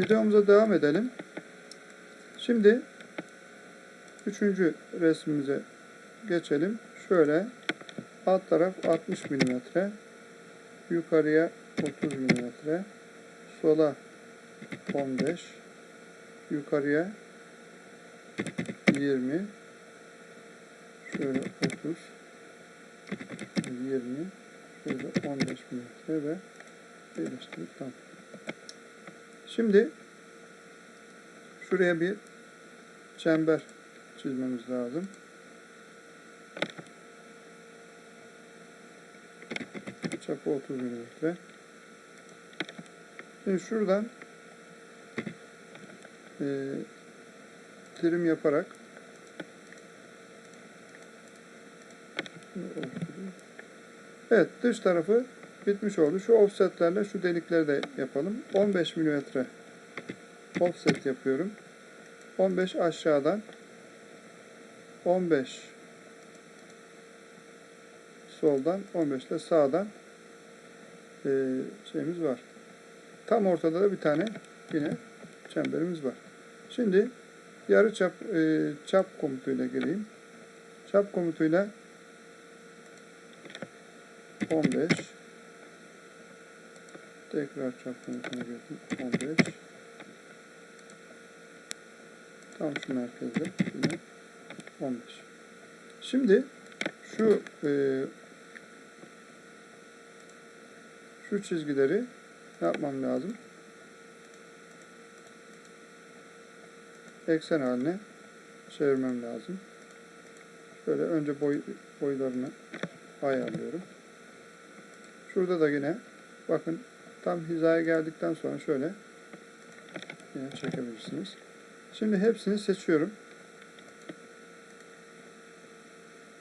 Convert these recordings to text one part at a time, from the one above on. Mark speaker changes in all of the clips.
Speaker 1: Videomuza devam edelim. Şimdi üçüncü resmimize geçelim. Şöyle alt taraf 60 mm, yukarıya 30 mm, sola 15, yukarıya 20, şöyle 30, 20, şöyle 15 mm ve birleştirdik. Tamam. Şimdi şuraya bir çember çizmemiz lazım. Çapı 30 mm. Şimdi şuradan e, trim yaparak Evet dış tarafı bitmiş oldu. Şu offsetlerle şu delikleri de yapalım. 15 mm offset yapıyorum. 15 aşağıdan 15 soldan 15 de sağdan e, şeyimiz var. Tam ortada da bir tane yine çemberimiz var. Şimdi yarı çap e, çap komutuyla gireyim. Çap komutuyla 15 tekrar komutuna girdim. 15 tam şu merkezde yine 15. Şimdi şu e, şu çizgileri yapmam lazım? Eksen haline çevirmem lazım. Şöyle önce boy, boylarını ayarlıyorum. Şurada da yine bakın tam hizaya geldikten sonra şöyle yine çekebilirsiniz. Şimdi hepsini seçiyorum.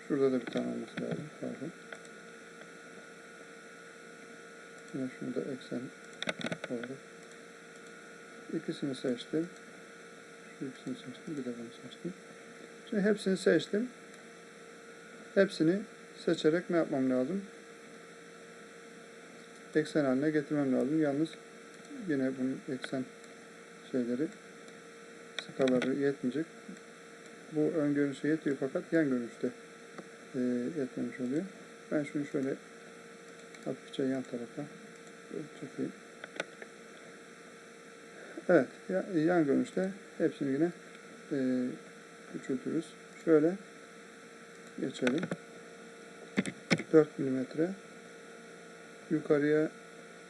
Speaker 1: Şurada da bir tane olması lazım. Pardon. Yine şunu da eksen olarak. İkisini seçtim. Şu ikisini seçtim. Bir de bunu seçtim. Şimdi hepsini seçtim. Hepsini seçerek ne yapmam lazım? Eksen haline getirmem lazım. Yalnız yine bunun eksen şeyleri skaları yetmeyecek. Bu ön görünüşe yetiyor fakat yan görünüşte e, yetmemiş oluyor. Ben şunu şöyle hafifçe yan tarafa çekeyim. Evet, ya- yan görünüşte hepsini yine e, küçültürüz. Şöyle geçelim. 4 milimetre yukarıya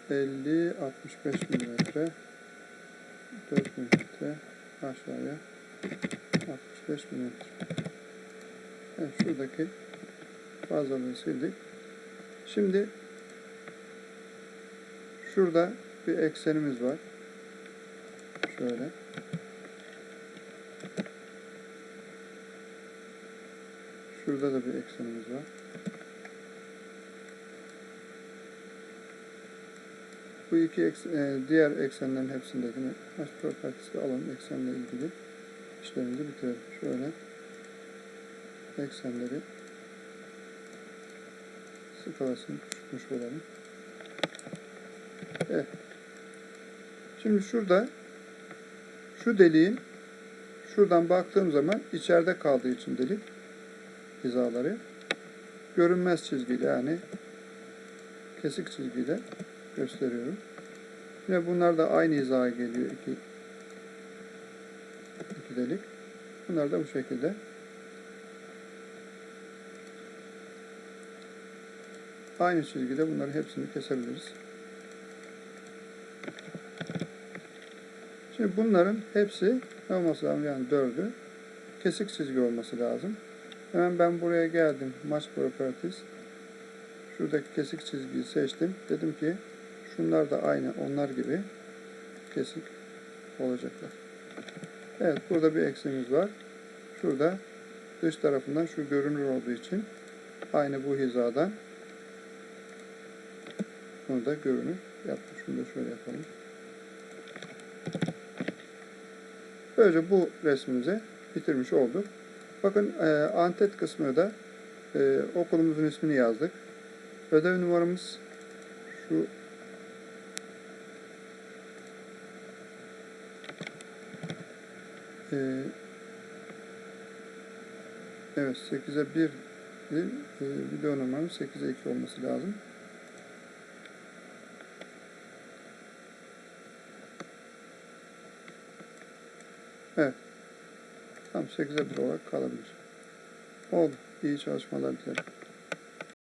Speaker 1: 50 65 milimetre. 4 milimetre. Aşağıya 65 milimetre. Evet, şuradaki fazlalığı sildik. Şimdi şurada bir eksenimiz var. Şöyle. Şurada da bir eksenimiz var Bu iki eks- e, diğer eksenlerin hepsinde yine hash properties'i alalım. Eksenle ilgili işlemimizi bitirelim. Şöyle eksenleri skalasını küçültmüş olalım. Evet. Şimdi şurada şu deliğin şuradan baktığım zaman içeride kaldığı için delik hizaları görünmez çizgiyle yani kesik çizgiyle gösteriyorum. Yine bunlar da aynı hizaya geliyor iki, iki delik. Bunlar da bu şekilde. Aynı çizgide bunların hepsini kesebiliriz. Şimdi bunların hepsi ne olması lazım? Yani dördü. Kesik çizgi olması lazım. Hemen ben buraya geldim. Match Properties. Şuradaki kesik çizgiyi seçtim. Dedim ki Şunlar da aynı onlar gibi kesik olacaklar. Evet burada bir eksenimiz var. Şurada dış tarafından şu görünür olduğu için aynı bu hizadan bunu da görünür yaptım. Şunu da şöyle yapalım. Böylece bu resmimizi bitirmiş olduk. Bakın e, antet kısmına da e, okulumuzun ismini yazdık. Ödev numaramız şu Ee, evet 8'e 1 değil, e, video numaranın 8'e 2 olması lazım. Evet. Tam 8'e 1 olarak kalabilir. Oldu. İyi çalışmalar dilerim.